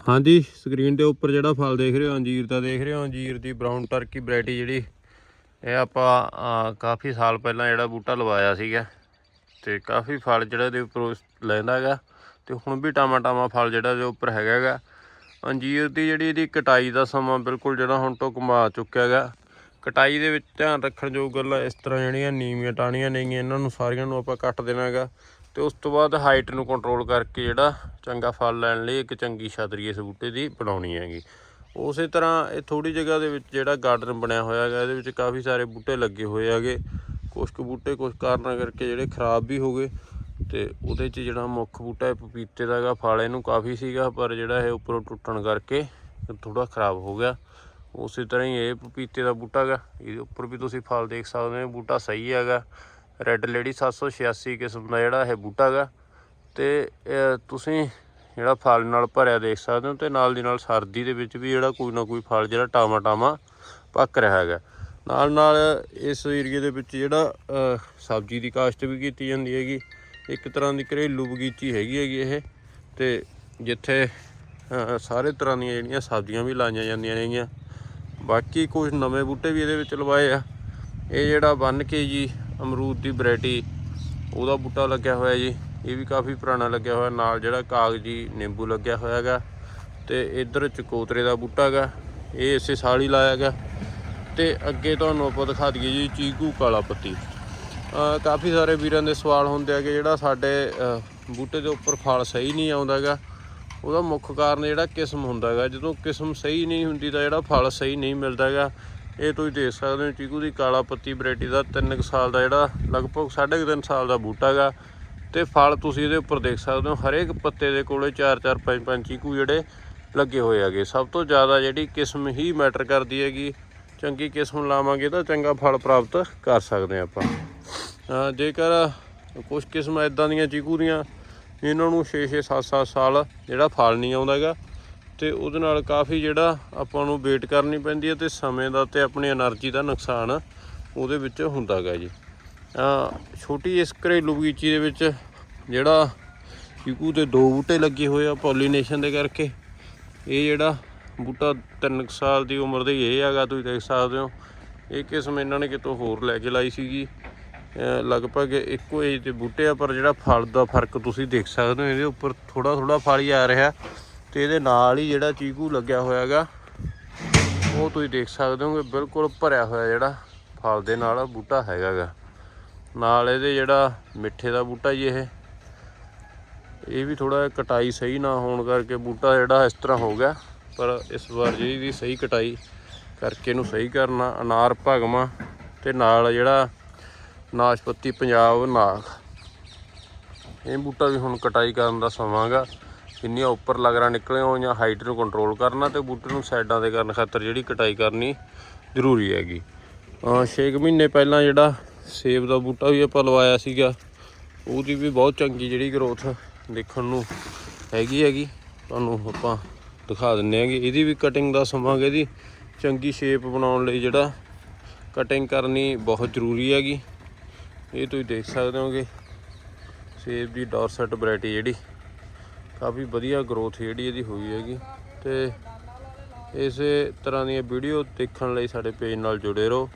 ਹਾਂਜੀ ਸਕਰੀਨ ਦੇ ਉੱਪਰ ਜਿਹੜਾ ਫਲ ਦੇਖ ਰਹੇ ਹੋ, ਅੰਜੀਰ ਦਾ ਦੇਖ ਰਹੇ ਹੋ, ਅੰਜੀਰ ਦੀ ਬ੍ਰਾਊਨ ਟਰਕੀ ਵੈਰਾਈਟੀ ਜਿਹੜੀ, ਇਹ ਆਪਾਂ ਕਾਫੀ ਸਾਲ ਪਹਿਲਾਂ ਜਿਹੜਾ ਬੂਟਾ ਲਵਾਇਆ ਸੀਗਾ ਤੇ ਕਾਫੀ ਫਲ ਜਿਹੜਾ ਇਹਦੇ ਉੱਪਰ ਲੈਂਦਾ ਹੈਗਾ ਤੇ ਹੁਣ ਵੀ ਟਾਮਾ ਟਾਮਾ ਫਲ ਜਿਹੜਾ ਇਹਦੇ ਉੱਪਰ ਹੈਗਾ ਹੈਗਾ। ਅੰਜੀਰ ਦੀ ਜਿਹੜੀ ਇਹਦੀ ਕਟਾਈ ਦਾ ਸਮਾਂ ਬਿਲਕੁਲ ਜਿਹੜਾ ਹੁਣ ਤੋਂ ਕਮਾ ਚੁੱਕਿਆ ਹੈਗਾ। ਕਟਾਈ ਦੇ ਵਿੱਚ ਧਿਆਨ ਰੱਖਣ ਯੋਗ ਗੱਲਾਂ ਇਸ ਤਰ੍ਹਾਂ ਜਿਹੜੀਆਂ ਨੀਵੀਆਂ ਟਾਹਣੀਆਂ ਨੇਗੀਆਂ, ਇਹਨਾਂ ਨੂੰ ਸਾਰੀਆਂ ਨੂੰ ਆਪਾਂ ਕੱਟ ਦੇਣਾ ਹੈਗਾ। ਤੇ ਉਸ ਤੋਂ ਬਾਅਦ ਹਾਈਟ ਨੂੰ ਕੰਟਰੋਲ ਕਰਕੇ ਜਿਹੜਾ ਚੰਗਾ ਫਲ ਲੈਣ ਲਈ ਇੱਕ ਚੰਗੀ ਛਤਰੀ ਇਸ ਬੂਟੇ ਦੀ ਬਣਾਉਣੀ ਹੈਗੀ। ਉਸੇ ਤਰ੍ਹਾਂ ਇਹ ਥੋੜੀ ਜਗ੍ਹਾ ਦੇ ਵਿੱਚ ਜਿਹੜਾ ਗਾਰਡਨ ਬਣਿਆ ਹੋਇਆ ਹੈਗਾ, ਇਹਦੇ ਵਿੱਚ ਕਾਫੀ ਸਾਰੇ ਬੂਟੇ ਲੱਗੇ ਹੋਏ ਹੈਗੇ। ਕੁਝ ਕੁ ਬੂਟੇ ਕੁਝ ਕਾਰਨਾਂ ਕਰਕੇ ਜਿਹੜੇ ਖਰਾਬ ਵੀ ਹੋ ਗਏ ਤੇ ਉਹਦੇ 'ਚ ਜਿਹੜਾ ਮੁੱਖ ਬੂਟਾ ਹੈ ਪਪੀਤੇ ਦਾ ਹੈਗਾ, ਫਲ ਇਹਨੂੰ ਕਾਫੀ ਸੀਗਾ, ਪਰ ਜਿਹੜਾ ਇਹ ਉੱਪਰੋਂ ਟੁੱਟਣ ਕਰਕੇ ਥੋੜਾ ਖਰਾਬ ਹੋ ਗਿਆ। ਉਸੇ ਤਰ੍ਹਾਂ ਹੀ ਇਹ ਪਪੀਤੇ ਦਾ ਬੂਟਾ ਹੈਗਾ, ਇਹਦੇ ਉੱਪਰ ਵੀ ਤੁਸੀਂ ਫਲ ਦੇਖ ਸਕਦੇ ਹੋ ਬੂਟਾ ਸਹੀ ਹੈਗਾ। ਰੈੱਡ ਲੇਡੀ 786 ਕਿਸਮ ਦਾ ਜਿਹੜਾ ਇਹ ਬੂਟਾ ਹੈਗਾ। ਤੇ ਤੁਸੀਂ ਜਿਹੜਾ ਫਲ ਨਾਲ ਭਰਿਆ ਦੇਖ ਸਕਦੇ ਹੋ ਤੇ ਨਾਲ ਦੀ ਨਾਲ ਸਰਦੀ ਦੇ ਵਿੱਚ ਵੀ ਜਿਹੜਾ ਕੋਈ ਨਾ ਕੋਈ ਫਲ ਜਿਹੜਾ ਟਾਮਾ ਟਾਮਾ ਪੱਕ ਰਿਹਾ ਹੈਗਾ। ਨਾਲ ਨਾਲ ਇਸ ਏਰੀਏ ਦੇ ਵਿੱਚ ਜਿਹੜਾ ਸਬਜ਼ੀ ਦੀ ਕਾਸ਼ਤ ਵੀ ਕੀਤੀ ਜਾਂਦੀ ਹੈਗੀ। ਇੱਕ ਤਰ੍ਹਾਂ ਦੀ ਘਰੇਲੂ ਬਗੀਚੀ ਹੈਗੀ ਹੈਗੀ ਇਹ। ਤੇ ਜਿੱਥੇ ਸਾਰੇ ਤਰ੍ਹਾਂ ਦੀਆਂ ਜਿਹੜੀਆਂ ਸਬਜ਼ੀਆਂ ਵੀ ਲਾਈਆਂ ਜਾਂਦੀਆਂ ਨੇਗੀਆਂ। ਬਾਕੀ ਕੁਝ ਨਵੇਂ ਬੂਟੇ ਵੀ ਇਹਦੇ ਵਿੱਚ ਲਵਾਏ ਆ। ਇਹ ਜਿਹੜਾ ਬੰਨ ਕੇ ਜੀ ਅਮਰੂਦ ਦੀ ਵੈਰਾਈਟੀ, ਉਹਦਾ ਬੂਟਾ ਲੱਗਿਆ ਹੋਇਆ ਜੀ। ਇਹ ਵੀ ਕਾਫੀ ਪੁਰਾਣਾ ਲੱਗਿਆ ਹੋਇਆ, ਨਾਲ ਜਿਹੜਾ ਕਾਗਜੀ ਨਿੰਬੂ ਲੱਗਿਆ ਹੋਇਆ ਹੈਗਾ। ਤੇ ਇਧਰ ਚਕੋਤਰੇ ਦਾ ਬੂਟਾ ਹੈਗਾ, ਇਹ ਇਸੇ ਸਾਲ ਹੀ ਲਾਇਆ ਹੈਗਾ ਤੇ ਅੱਗੇ ਤੁਹਾਨੂੰ ਆਪਾਂ ਦਿਖਾ ਦਈਏ ਜੀ, ਚੀਕੂ ਕਾਲਾ ਪੱਤੀ। ਕਾਫੀ ਸਾਰੇ ਵੀਰਾਂ ਦੇ ਸਵਾਲ ਹੁੰਦੇ ਆ ਕਿ ਜਿਹੜਾ ਸਾਡੇ ਬੂਟੇ ਦੇ ਉੱਪਰ ਫਲ ਸਹੀ ਨਹੀਂ ਆਉਂਦਾ ਹੈਗਾ, ਉਹਦਾ ਮੁੱਖ ਕਾਰਨ ਜਿਹੜਾ ਕਿਸਮ ਹੁੰਦਾ ਹੈਗਾ। ਜਦੋਂ ਕਿਸਮ ਸਹੀ ਨਹੀਂ ਹੁੰਦੀ ਤਾਂ ਜਿਹੜਾ ਫਲ ਸਹੀ ਨਹੀਂ ਮਿਲਦਾ ਹੈਗਾ। ਇਹ ਤੁਸੀਂ ਦੇਖ ਸਕਦੇ ਹੋ ਚੀਕੂ ਦੀ ਕਾਲਾ ਪੱਤੀ ਵੈਰਾਈਟੀ ਦਾ 3 ਸਾਲ ਦਾ ਜਿਹੜਾ, ਲਗਭਗ 3.5 ਸਾਲ ਦਾ ਬੂਟਾ ਹੈਗਾ। ਤੇ ਫਲ ਤੁਸੀਂ ਇਹਦੇ ਉੱਪਰ ਦੇਖ ਸਕਦੇ ਹੋ, ਹਰੇਕ ਪੱਤੇ ਦੇ ਕੋਲੇ 4-4 5-5 ਚੀਕੂ ਜਿਹੜੇ ਲੱਗੇ ਹੋਏ ਹੈਗੇ। ਸਭ ਤੋਂ ਜ਼ਿਆਦਾ ਜਿਹੜੀ ਕਿਸਮ ਹੀ ਮੈਟਰ ਕਰਦੀ ਹੈਗੀ। ਚੰਗੀ ਕਿਸਮ ਲਾਵਾਂਗੇ ਤਾਂ ਚੰਗਾ ਫਲ ਪ੍ਰਾਪਤ ਕਰ ਸਕਦੇ ਹਾਂ ਆਪਾਂ। ਜੇਕਰ ਕੁਝ ਕਿਸਮਾਂ ਇਦਾਂ ਦੀਆਂ ਚੀਕੂ ਦੀਆਂ ਇਹਨਾਂ ਨੂੰ 6-6 7-7 ਸਾਲ ਜਿਹੜਾ ਫਲ ਨਹੀਂ ਆਉਂਦਾ ਹੈਗਾ ਤੇ ਉਹਦੇ ਨਾਲ ਕਾਫੀ ਜਿਹੜਾ ਆਪਾਂ ਨੂੰ ਵੇਟ ਕਰਨੀ ਪੈਂਦੀ ਹੈ ਤੇ ਸਮੇਂ ਦਾ ਤੇ ਆਪਣੀ એનર્ਜੀ ਦਾ ਨੁਕਸਾਨ ਉਹਦੇ ਵਿੱਚ ਹੁੰਦਾ ਹੁੰਦਾਗਾ ਜੀ। ਆ ਛੋਟੀ ਇਸ ਘਰੇਲੂ ਬਗੀਚੀ ਦੇ ਵਿੱਚ ਜਿਹੜਾ ਚੀਕੂ ਤੇ ਦੋ ਬੂਟੇ ਲੱਗੇ ਹੋਏ ਆ ਪੋਲੀਨੇਸ਼ਨ ਦੇ ਕਰਕੇ, ਇਹ ਜਿਹੜਾ ਬੂਟਾ 3 ਸਾਲ ਦੀ ਉਮਰ ਦੇ ਇਹ ਹੈਗਾ, ਤੁਸੀਂ ਦੇਖ ਸਕਦੇ ਹੋ। ਇਹ ਕਿਸਮ ਇਹਨਾਂ ਨੇ ਕਿਤੋਂ ਹੋਰ ਲੈ ਕੇ ਲਾਈ ਸੀਗੀ। ਲਗਭਗ ਇੱਕੋ ਏਜ ਦੇ ਬੂਟੇ ਆ, ਪਰ ਜਿਹੜਾ ਫਲ ਦਾ ਫ਼ਰਕ ਤੁਸੀਂ ਦੇਖ ਸਕਦੇ ਹੋ, ਇਹਦੇ ਉੱਪਰ ਥੋੜਾ ਥੋੜਾ ਫਲ ਹੀ ਆ ਰਿਹਾ। ਤੇ ਇਹਦੇ ਨਾਲ ਹੀ ਜਿਹੜਾ ਚੀਕੂ ਲੱਗਿਆ ਹੋਇਆ ਹੈਗਾ ਉਹ ਤੁਸੀਂ ਦੇਖ ਸਕਦੇ ਹੋ ਕਿ ਬਿਲਕੁਲ ਭਰਿਆ ਹੋਇਆ ਜਿਹੜਾ ਫਲ ਦੇ ਨਾਲ ਬੂਟਾ ਹੈਗਾ ਗਾ ਨਾਲ ਇਹਦੇ ਜਿਹੜਾ ਮਿੱਠੇ ਦਾ ਬੂਟਾ ਜੀ ਇਹ। ਇਹ ਵੀ ਥੋੜਾ ਕਟਾਈ ਸਹੀ ਨਾ ਹੋਣ ਕਰਕੇ ਬੂਟਾ ਜਿਹੜਾ ਇਸ ਤਰ੍ਹਾਂ ਹੋ ਗਿਆ, ਪਰ ਇਸ ਵਾਰ ਜਿਹੜੀ ਦੀ ਸਹੀ ਕਟਾਈ ਕਰਕੇ ਇਹਨੂੰ ਸਹੀ ਕਰਨਾ, ਅਨਾਰ ਭਗਵਾ ਤੇ ਨਾਲ ਜਿਹੜਾ ਨਾਸ਼ਪਤੀ ਪੰਜਾਬ ਨਾਗ। ਇਹ ਬੂਟਾ ਵੀ ਹੁਣ ਕਟਾਈ ਕਰਨ ਦਾ ਸਮਾਂ ਗਾ ਜਿੰਨੀਆਂ ਉੱਪਰ ਲਗਰਾਂ ਲਗਰਾ ਨਿਕਲੀਆਂ ਜਾਂ ਹਾਈਟ ਨੂੰ ਕੰਟਰੋਲ ਕਰਨਾ ਤੇ ਬੂਟੇ ਨੂੰ ਸਾਈਡਾਂ ਤੇ ਕਰਨ ਖਾਤਰ ਜਿਹੜੀ ਕਟਾਈ ਕਰਨੀ ਜ਼ਰੂਰੀ ਹੈਗੀ। 6 ਮਹੀਨੇ ਪਹਿਲਾਂ ਜਿਹੜਾ ਸੇਬ ਦਾ ਬੂਟਾ ਵੀ ਆਪਾਂ ਲਵਾਇਆ ਸੀਗਾ, ਉਹਦੀ ਵੀ ਬਹੁਤ ਚੰਗੀ ਜਿਹੜੀ ਗਰੋਥ ਦੇਖਣ ਨੂੰ ਹੈਗੀ ਹੈਗੀ। ਤੁਹਾਨੂੰ ਆਪਾਂ ਦਿਖਾ ਦਿੰਨੇ ਆਂਗੇ ਇਹਦੀ ਵੀ ਕਟਿੰਗ ਦਾ ਸਮਾਂ ਗਾ ਇਹਦੀ ਚੰਗੀ ਸ਼ੇਪ ਬਣਾਉਣ ਲਈ ਜਿਹੜਾ ਕਟਿੰਗ ਕਰਨੀ ਬਹੁਤ ਜ਼ਰੂਰੀ ਹੈਗੀ। ਇਹ ਤੁਸੀਂ ਦੇਖ ਸਕਦੇ ਹੋਗੇ। ਸੇਬ ਦੀ ਡੋਰਸੈਟ ਵੈਰਾਈਟੀ ਜਿਹੜੀ ਕਾਫੀ ਵਧੀਆ ਗਰੋਥ ਜਿਹੜੀ ਇਹਦੀ ਹੋਈ ਹੈਗੀ। ਤੇ ਇਸੇ ਤਰ੍ਹਾਂ ਦੀਆਂ ਵੀਡੀਓ ਦੇਖਣ ਲਈ ਸਾਡੇ ਪੇਜ ਨਾਲ ਜੁੜੇ ਰਹੋ।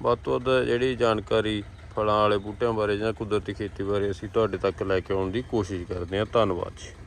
ਵੱਧ ਤੋਂ ਵੱਧ ਜਿਹੜੀ ਜਾਣਕਾਰੀ ਫਲਾਂ ਵਾਲੇ ਬੂਟਿਆਂ ਬਾਰੇ ਜਾਂ ਕੁਦਰਤੀ ਖੇਤੀ ਬਾਰੇ ਅਸੀਂ ਤੁਹਾਡੇ ਤੱਕ ਲੈ ਕੇ ਆਉਣ ਦੀ ਕੋਸ਼ਿਸ਼ ਕਰਦੇ ਹਾਂ। ਧੰਨਵਾਦ ਜੀ।